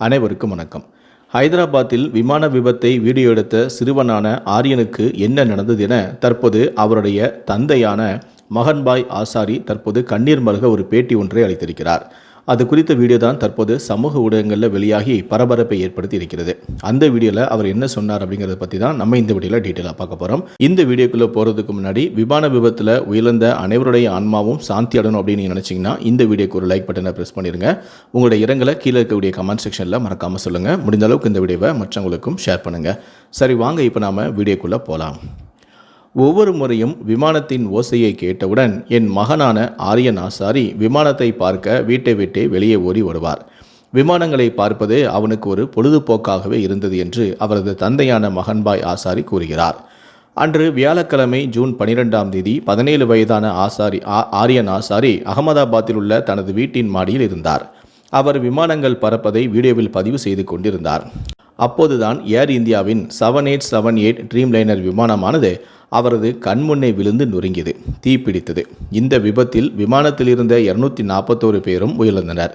அனைவருக்கும் வணக்கம். ஹைதராபாத்தில் விமான விபத்தை வீடியோ எடுத்த சிறுவனான ஆரியனுக்கு என்ன நடந்தது என தற்போது அவருடைய தந்தையான மகன்பாய் ஆசாரி தற்போது கண்ணீர் மல்க ஒரு பேட்டி ஒன்றை அளித்திருக்கிறார். அது குறித்த வீடியோ தான் தற்போது சமூக ஊடகங்களில் வெளியாகி பரபரப்பை ஏற்படுத்தி இருக்கிறது. அந்த வீடியோவில் அவர் என்ன சொன்னார் அப்படிங்கிறத பற்றி தான் நம்ம இந்த வீடியோவில் டீட்டெயிலாக பார்க்க போகிறோம் இந்த வீடியோக்குள்ளே போகிறதுக்கு முன்னாடி விமான விபத்தில் உயிர்ந்த அனைவருடைய ஆன்மாவும் சாந்தி அடணும் அப்படின்னு நீங்கள் நினச்சிங்கன்னா இந்த வீடியோக்கு ஒரு லைக் பட்டனை ப்ரெஸ் பண்ணிடுங்க உங்களுடைய இரங்கலை கீழே இருக்கக்கூடிய கமெண்ட் செக்ஷனில் மறக்காமல் சொல்லுங்கள் முடிந்த அளவுக்கு இந்த வீடியோவை மற்றவங்களுக்கும் ஷேர் பண்ணுங்கள் சரி வாங்க இப்போ நாம் வீடியோக்குள்ளே போகலாம் ஒவ்வொரு முறையும் விமானத்தின் ஓசையை கேட்டவுடன் என் மகனான ஆரியன் ஆசாரி விமானத்தை பார்க்க வீட்டை விட்டே வெளியே ஓடி வருவார். விமானங்களை பார்ப்பது அவனுக்கு ஒரு பொழுதுபோக்காகவே இருந்தது என்று அவரது தந்தையான மகன்பாய் ஆசாரி கூறுகிறார். அன்று வியாழக்கிழமை ஜூன் பனிரெண்டாம் தேதி பதினேழு வயதான ஆசாரி ஆ- ஆரியன் ஆசாரி அகமதாபாத்தில் உள்ள தனது வீட்டின் மாடியில் இருந்தார். அவர் விமானங்கள் பறப்பதை வீடியோவில் பதிவு செய்து கொண்டிருந்தார். அப்போதுதான் ஏர் இந்தியாவின் seven eight seven eight dreamliner விமானமானது அவரது கண்முன்னே விழுந்து நொறுங்கியது. தீப்பிடித்தது. இந்த விபத்தில் விமானத்தில் இருந்த இருநூத்தி நாற்பத்தோரு பேரும் உயிரிழந்தனர்.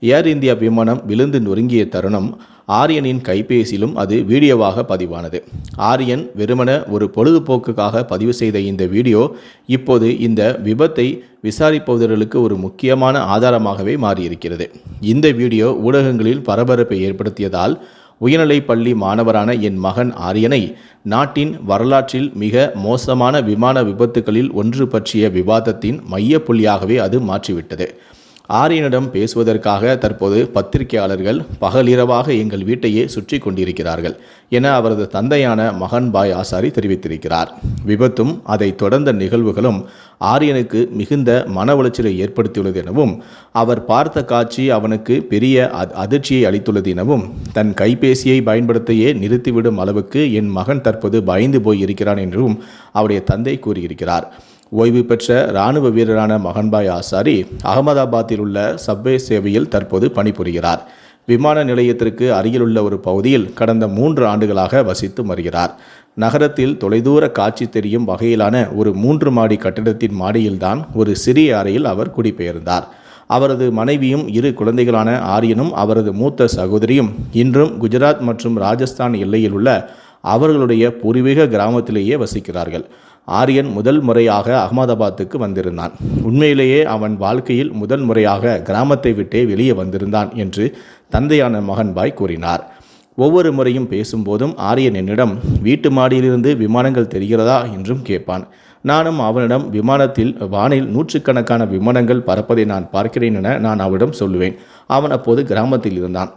ஏர் இந்தியா விமானம் விழுந்து நொறுங்கிய தருணம் ஆரியனின் கைபேசியிலும் அது வீடியோவாக பதிவானது. ஆரியன் வெறுமன ஒரு பொழுதுபோக்குக்காக பதிவு செய்த இந்த வீடியோ இப்போது இந்த விபத்தை விசாரிப்பவர்களுக்கு ஒரு முக்கியமான ஆதாரமாகவே மாறியிருக்கிறது. இந்த வீடியோ ஊடகங்களில் பரபரப்பை ஏற்படுத்தியதால் உயர்நிலைப் பள்ளி மாணவரான என் மகன் ஆரியனை நாட்டின் வரலாற்றில் மிக மோசமான விமான விபத்துகளில் ஒன்று பற்றிய விவாதத்தின் மையப்புள்ளியாகவே அது மாற்றிவிட்டது. ஆரியனிடம் பேசுவதற்காக தற்போது பத்திரிகையாளர்கள் பகலிரவாக எங்கள் வீட்டையே சுற்றி கொண்டிருக்கிறார்கள் என அவரது தந்தையான மகன்பாய் ஆசாரி தெரிவித்திருக்கிறார். விபத்தும் அதை தொடர்ந்த நிகழ்வுகளும் ஆரியனுக்கு மிகுந்த மன உளைச்சலை ஏற்படுத்தியுள்ளது எனவும் அவர் பார்த்த காட்சி அவனுக்கு பெரிய அதிர்ச்சியை அளித்துள்ளது எனவும் தன் கைபேசியை பயன்படுத்தியே நிறுத்திவிடும் அளவுக்கு என் மகன் தற்போது பயந்து போய் இருக்கிறான் என்றும் அவருடைய தந்தை கூறியிருக்கிறார். ஓய்வு பெற்ற இராணுவ வீரரான மகன்பாய் ஆசாரி அகமதாபாத்தில் உள்ள சப்வே சேவையில் தற்போது பணிபுரிகிறார். விமான நிலையத்திற்கு அருகிலுள்ள ஒரு பகுதியில் கடந்த மூன்று ஆண்டுகளாக வசித்து வருகிறார். நகரத்தில் தொலைதூர காட்சி தெரியும் வகையிலான ஒரு மூன்று மாடி கட்டிடத்தின் மாடியில்தான் ஒரு சிறிய அறையில் அவர் குடிபெயர்ந்தார். அவரது மனைவியும் இரு குழந்தைகளான ஆரியனும் அவரது மூத்த சகோதரியும் இன்றும் குஜராத் மற்றும் ராஜஸ்தான் எல்லையில் உள்ள அவர்களுடைய பூர்வீக கிராமத்திலேயே வசிக்கிறார்கள். ஆரியன் முதல் முறையாக அகமதாபாத்துக்கு வந்திருந்தான். உண்மையிலேயே அவன் வாழ்க்கையில் முதல் முறையாக கிராமத்தை விட்டே வெளியே வந்திருந்தான் என்று தந்தையான மகன்பாய் கூறினார். ஒவ்வொரு முறையும் பேசும்போதும் ஆரியன் என்னிடம் வீட்டு மாடியிலிருந்து விமானங்கள் தெரிகிறதா? என்றும் கேட்பான். நானும் அவனிடம் விமானத்தில் வானில் நூற்றுக்கணக்கான விமானங்கள் பறப்பதை நான் பார்க்கிறேன் என நான் அவனிடம் சொல்லுவேன். அவன் அப்போது கிராமத்தில் இருந்தான்.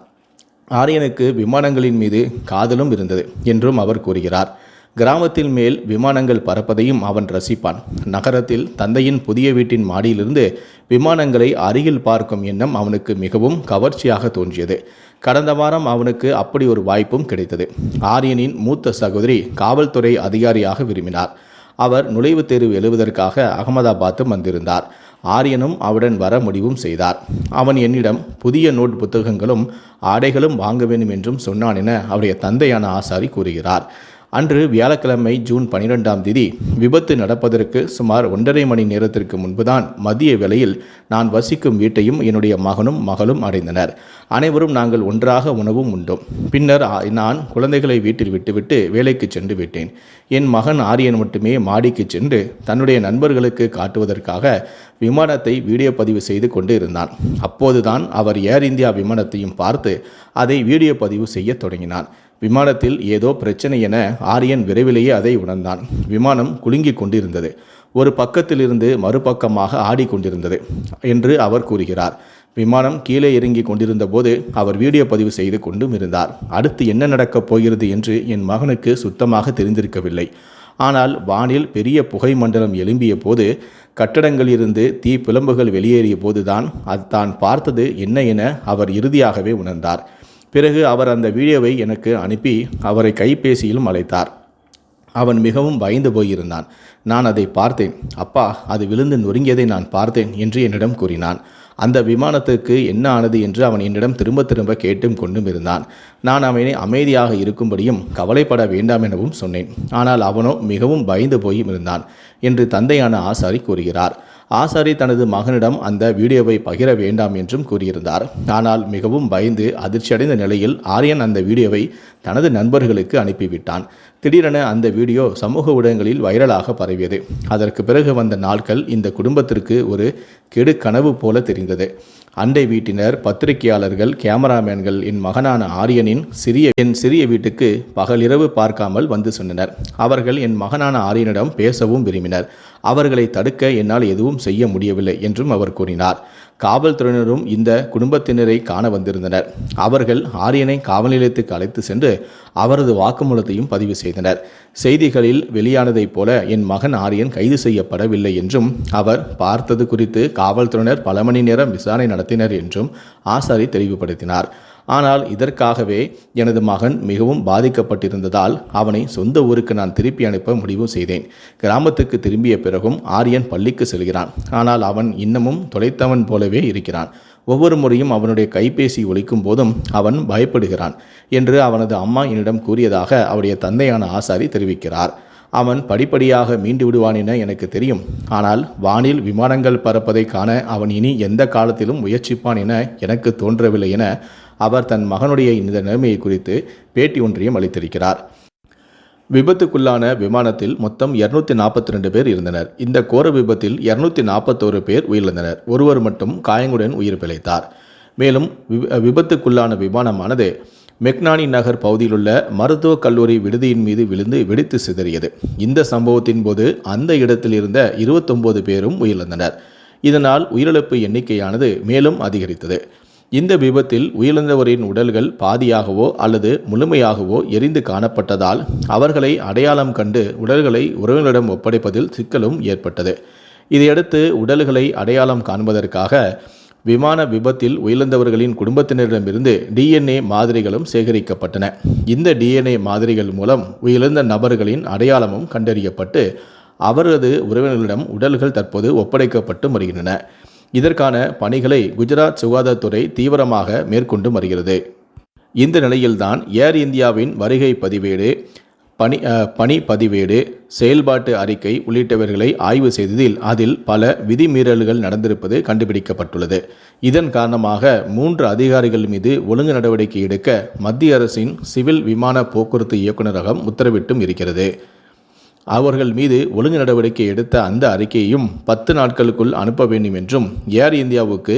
ஆரியனுக்கு விமானங்களின் மீது காதலும் இருந்தது என்றும் அவர் கூறுகிறார். கிராமத்தின் மேல் விமானங்கள் பறப்பதையும் அவன் ரசிப்பான். நகரத்தில் தந்தையின் புதிய வீட்டின் மாடியிலிருந்து விமானங்களை அருகில் பார்க்கும் எண்ணம் அவனுக்கு மிகவும் கவர்ச்சியாக தோன்றியது. கடந்த வாரம் அவனுக்கு அப்படி ஒரு வாய்ப்பும் கிடைத்தது. ஆரியனின் மூத்த சகோதரி காவல்துறை அதிகாரியாக விரும்பினார். அவர் நுழைவுத் தேர்வு எழுவதற்காக அகமதாபாத்தும் வந்திருந்தார். ஆரியனும் அவருடன் வர முடிவும் செய்தார். அவன் என்னிடம் புதிய நோட் புத்தகங்களும் ஆடைகளும் வாங்க வேண்டும் என்றும் சொன்னான் என அவருடைய தந்தையான ஆசாரி கூறுகிறார். அன்று வியாழக்கிழமை ஜூன் பனிரெண்டாம் தேதி விபத்து நடப்பதற்கு சுமார் ஒன்றரை மணி நேரத்திற்கு முன்புதான் மதிய வேளையில் நான் வசிக்கும் வீட்டையும் என்னுடைய மகனும் மகளும் அடைந்தனர். அனைவரும் நாங்கள் ஒன்றாக உணவும் உண்டோம். பின்னர் ஆ- நான் குழந்தைகளை வீட்டில் விட்டுவிட்டு வேலைக்கு சென்று விட்டேன். என் மகன் ஆரியன் மட்டுமே மாடிக்கு சென்று தன்னுடைய நண்பர்களுக்கு காட்டுவதற்காக விமானத்தை வீடியோ பதிவு செய்து கொண்டு இருந்தான் அப்போதுதான் அவர் ஏர் இந்தியா விமானத்தையும் பார்த்து அதை வீடியோ பதிவு செய்ய தொடங்கினான் விமானத்தில் ஏதோ பிரச்சனை என ஆரியன் விரைவிலேயே அதை உணர்ந்தான். விமானம் குலுங்கிக் கொண்டிருந்தது. ஒரு பக்கத்திலிருந்து மறுபக்கமாக ஆடிக்கொண்டிருந்தது என்று அவர் கூறுகிறார். விமானம் கீழே இறங்கி கொண்டிருந்த போது அவர் வீடியோ பதிவு செய்து கொண்டும் இருந்தார். அடுத்து என்ன நடக்கப் போகிறது என்று என் மகனுக்கு சுத்தமாக தெரிந்திருக்கவில்லை. ஆனால் வானில் பெரிய புகை மண்டலம் எழும்பிய போது கட்டடங்களிலிருந்து தீ பிளம்புகள் வெளியேறிய போதுதான் அது தான் பார்த்தது என்ன என அவர் இறுதியாகவே உணர்ந்தார். பிறகு அவர் அந்த வீடியோவை எனக்கு அனுப்பி அவரை கைபேசியிலும் அழைத்தார் அவன் மிகவும் பயந்து போயிருந்தான். நான் அதை பார்த்தேன். அப்பா அது விழுந்து நொறுங்கியதை நான் பார்த்தேன் என்று என்னிடம் கூறினான். அந்த விமானத்துக்கு என்ன ஆனது என்று அவன் என்னிடம் திரும்ப திரும்ப கேட்டும் கொண்டும் இருந்தான். நான் அவனை அமைதியாக இருக்கும்படியும் கவலைப்பட வேண்டாம் எனவும் சொன்னேன். ஆனால் அவனோ மிகவும் பயந்து போயும் இருந்தான் என்று தந்தையான ஆசாரி கூறுகிறார். ஆசாரி தனது மகனிடம் அந்த வீடியோவை பகிர வேண்டாம் என்றும் கூறியிருந்தார். ஆனால் மிகவும் பயந்து அதிர்ச்சியடைந்த நிலையில் ஆரியன் அந்த வீடியோவை தனது நண்பர்களுக்கு அனுப்பிவிட்டான். திடீரென அந்த வீடியோ சமூக ஊடகங்களில் வைரலாக பரவியது. அதற்கு பிறகு வந்த நாட்கள் இந்த குடும்பத்திற்கு ஒரு கெடு கனவு போல தெரிந்தது. அண்டை வீட்டினர் பத்திரிகையாளர்கள் கேமராமேன்கள் என் மகனான ஆரியனின் சிறிய என் சிறிய வீட்டுக்கு பகலிரவு பார்க்காமல் வந்து சொன்னனர். அவர்கள் என் மகனான ஆரியனிடம் பேசவும் விரும்பினர். அவர்களை தடுக்க என்னால் எதுவும் செய்ய முடியவில்லை என்றும் அவர் கூறினார். காவல்துறையினரும் இந்த குடும்பத்தினரை காண வந்திருந்தனர். அவர்கள் ஆரியனை காவல் நிலையத்துக்கு அழைத்து சென்று அவரது வாக்குமூலத்தையும் பதிவு செய்தனர். செய்திகளில் வெளியானதைப் போல என் மகன் ஆரியன் கைது செய்யப்படவில்லை என்றும் அவர் பார்த்தது குறித்து காவல்துறையினர் பல மணி நேரம் விசாரணை நடத்தினர் என்றும் ஆசாரி தெளிவுபடுத்தினார். ஆனால் இதற்காகவே எனது மகன் மிகவும் பாதிக்கப்பட்டிருந்ததால் அவனை சொந்த ஊருக்கு நான் திருப்பி அனுப்ப முடிவு செய்தேன். கிராமத்துக்கு திரும்பிய பிறகும் ஆரியன் பள்ளிக்கு செல்கிறான். ஆனால் அவன் இன்னமும் தொலைத்தவன் போலவே இருக்கிறான். ஒவ்வொரு முறையும் அவனுடைய கைபேசி ஒலிக்கும் போதும் அவன் பயப்படுகிறான் என்று அவனது அம்மா என்னிடம் கூறியதாக அவருடைய தந்தையான ஆசாரி தெரிவிக்கிறார். அவன் படிப்படியாக மீண்டு விடுவான் என எனக்கு தெரியும். ஆனால் வானில் விமானங்கள் பறப்பதை காண அவன் இனி எந்த காலத்திலும் முயற்சிப்பான் என எனக்கு தோன்றவில்லை என அவர் தன் மகனுடைய இந்த நிலைமையை குறித்து பேட்டி ஒன்றையும் அளித்திருக்கிறார். விபத்துக்குள்ளான விமானத்தில் மொத்தம் இருநூத்தி நாற்பத்தி ரெண்டு பேர் இருந்தனர். இந்த கோர விபத்தில் இருநூத்தி நாற்பத்தோரு பேர் உயிரிழந்தனர். ஒருவர் மட்டும் காயங்களுடன் உயிர் பிழைத்தார். மேலும் விபத்துக்குள்ளான விமானமானது மெக்னானி நகர் பகுதியிலுள்ள மருத்துவக் கல்லூரி விடுதியின் மீது விழுந்து வெடித்து சிதறியது. இந்த சம்பவத்தின் போது அந்த இடத்தில் இருந்த இருபத்தொன்பது பேரும் உயிரிழந்தனர். இதனால் உயிரிழப்பு எண்ணிக்கையானது மேலும் அதிகரித்தது. இந்த விபத்தில் உயிரிழந்தவரின் உடல்கள் பாதியாகவோ அல்லது முழுமையாகவோ எரிந்து காணப்பட்டதால் அவர்களை அடையாளம் கண்டு உடல்களை உறவினரிடம் ஒப்படைப்பதில் சிக்கலும் ஏற்பட்டது. இதையடுத்து உடல்களை அடையாளம் காண்பதற்காக விமான விபத்தில் உயிரிழந்தவர்களின் குடும்பத்தினரிடமிருந்து டிஎன்ஏ மாதிரிகளும் சேகரிக்கப்பட்டன. இந்த டிஎன்ஏ மாதிரிகள் மூலம் உயிரிழந்த நபர்களின் அடையாளமும் கண்டறியப்பட்டு அவரது உறவினர்களிடம் உடல்கள் தற்போது ஒப்படைக்கப்பட்டு வருகின்றன. இதற்கான பணிகளை குஜராத் சுகாதாரத்துறை தீவிரமாக மேற்கொண்டு வருகிறது. இந்த நிலையில்தான் ஏர் இந்தியாவின் வருகை பதிவேடு பணி பணி பதிவேடு செயல்பாட்டு அறிக்கை உள்ளிட்டவர்களை ஆய்வு செய்ததில் அதில் பல விதிமீறல்கள் நடந்திருப்பது கண்டுபிடிக்கப்பட்டுள்ளது. இதன் காரணமாக மூன்று அதிகாரிகள் மீது ஒழுங்கு நடவடிக்கை எடுக்க மத்திய அரசின் சிவில் விமான போக்குவரத்து இயக்குநரகம் உத்தரவிட்டும் இருக்கிறது. அவர்கள் மீது ஒழுங்கு நடவடிக்கை எடுத்த அந்த அறிக்கையையும் பத்து நாட்களுக்குள் அனுப்ப வேண்டும் என்றும் ஏர் இந்தியாவுக்கு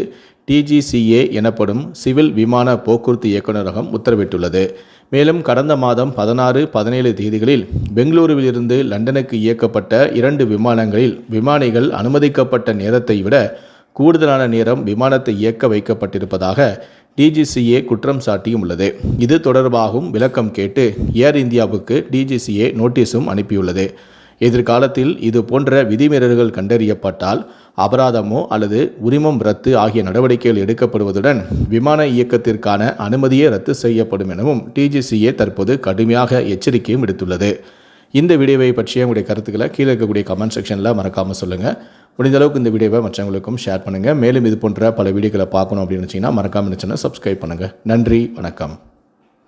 டிஜிசிஏ எனப்படும் சிவில் விமான போக்குவரத்து இயக்குநரகம் உத்தரவிட்டுள்ளது. மேலும் கடந்த மாதம் பதினாறு பதினேழு தேதிகளில் பெங்களூருவிலிருந்து லண்டனுக்கு இயக்கப்பட்ட இரண்டு விமானங்களில் விமானிகள் அனுமதிக்கப்பட்ட நேரத்தை விட கூடுதலான நேரம் விமானத்தை இயக்க வைக்கப்பட்டிருப்பதாக டிஜிசிஏ குற்றம் சாட்டியும் உள்ளது இது தொடர்பாகவும் விளக்கம் கேட்டு ஏர் இந்தியாவுக்கு டிஜிசிஏ நோட்டீஸும் அனுப்பியுள்ளது. எதிர்காலத்தில் இது போன்ற விதிமீறல்கள் கண்டறியப்பட்டால் அபராதமோ அல்லது உரிமம் ரத்து ஆகிய நடவடிக்கைகள் எடுக்கப்படுவதுடன் விமான இயக்கத்திற்கான அனுமதியே ரத்து செய்யப்படும் எனவும் டிஜிசிஏ தற்போது கடுமையாக எச்சரிக்கையும் விடுத்துள்ளது. இந்த வீடியோவை பற்றிய உங்களுடைய கருத்துக்களை கீழே இருக்கக்கூடிய கமெண்ட் செக்ஷனில் மறக்காமல் சொல்லுங்கள் முடிந்த அளவுக்கு இந்த வீடியோவை மற்றவங்களுக்கும் ஷேர் பண்ணுங்கள் மேலும் இது போன்ற பல வீடியோக்களை பார்க்கணும் அப்படின்னு நினச்சிங்கன்னா மறக்காமல் நினச்சின்னா சப்ஸ்கிரைப் பண்ணுங்கள் நன்றி வணக்கம்.